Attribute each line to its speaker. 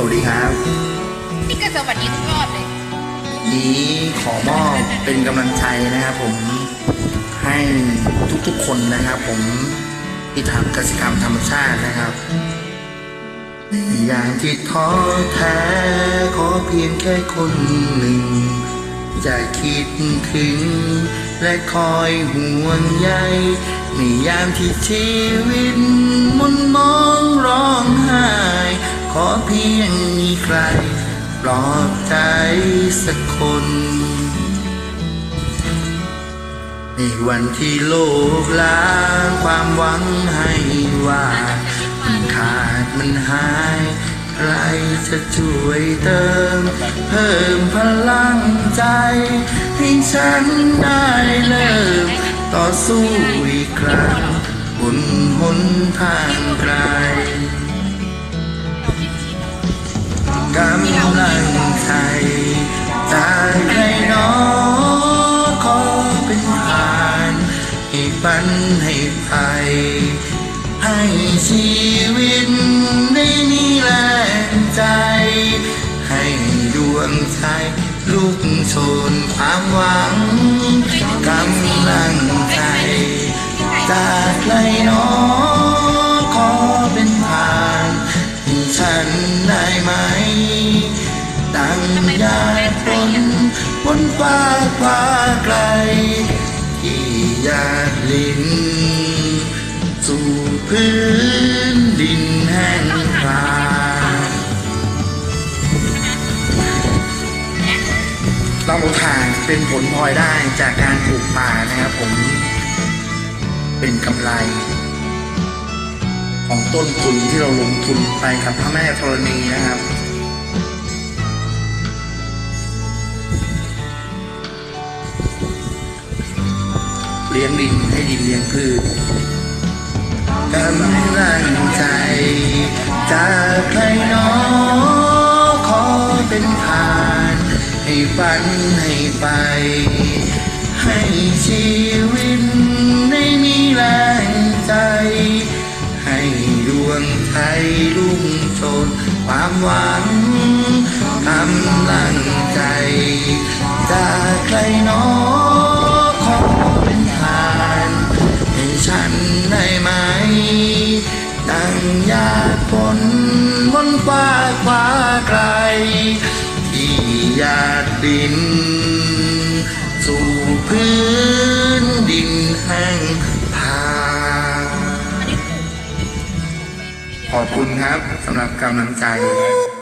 Speaker 1: สวัสดีครับ
Speaker 2: นี่ก็สวัสดีทุกรอบเลย
Speaker 1: นี้ขอมอบเป็นกำลังใจนะครับผมให้ทุกๆคนนะครับ ผมที่ทำกสิกรรมธรรมชาตินะครับอย่างที่ท้อแท้ขอเพียงแค่คนหนึ่งจะคิดถึง และคอยห่วงใยในยามที่ชีวิตมุนมองร้องไห้ข อเพียงมีใครปลอบใจสักคน ในวันที่โลกล้างความหวังให้ว่ามันขาดมันหาย ใครจะช่วยเติม เพิ่มพลังใจ ให้ฉันได้เริ่มต่อสู้อีกครั้งบนหนทางไกล กำลังใจจากใครหนอขอเป็นผ่านให้ปันให้ไปให้ชีวิตได้มีแรงใจ ให้ดวงใจลุกโชนความหวังกำลัง ดังยาฝนบนฟ้าฟ้าไกล ที่ยากลินสู่พื้นดินแห้งผากลำบทางเป็นผลพลอยได้จากการปลูกป่านะครับผม เป็นกำไร ของต้นทุนที่เราลงทุนไปกับพระแม่ธรณีนะครับ ลี้ยงดินให้ดินเลี้ยงพืชกำลังใจ จากใครหนอขอเป็นผ่าน ให้ฝันให้ไป ให้ชีวิตได้มีแรงใจ ให้ดวงใจรุ่งโชนความหวังกำ ริน สู่พื้นดินแห้งผาขอบคุณครับสำหรับกำลังใจ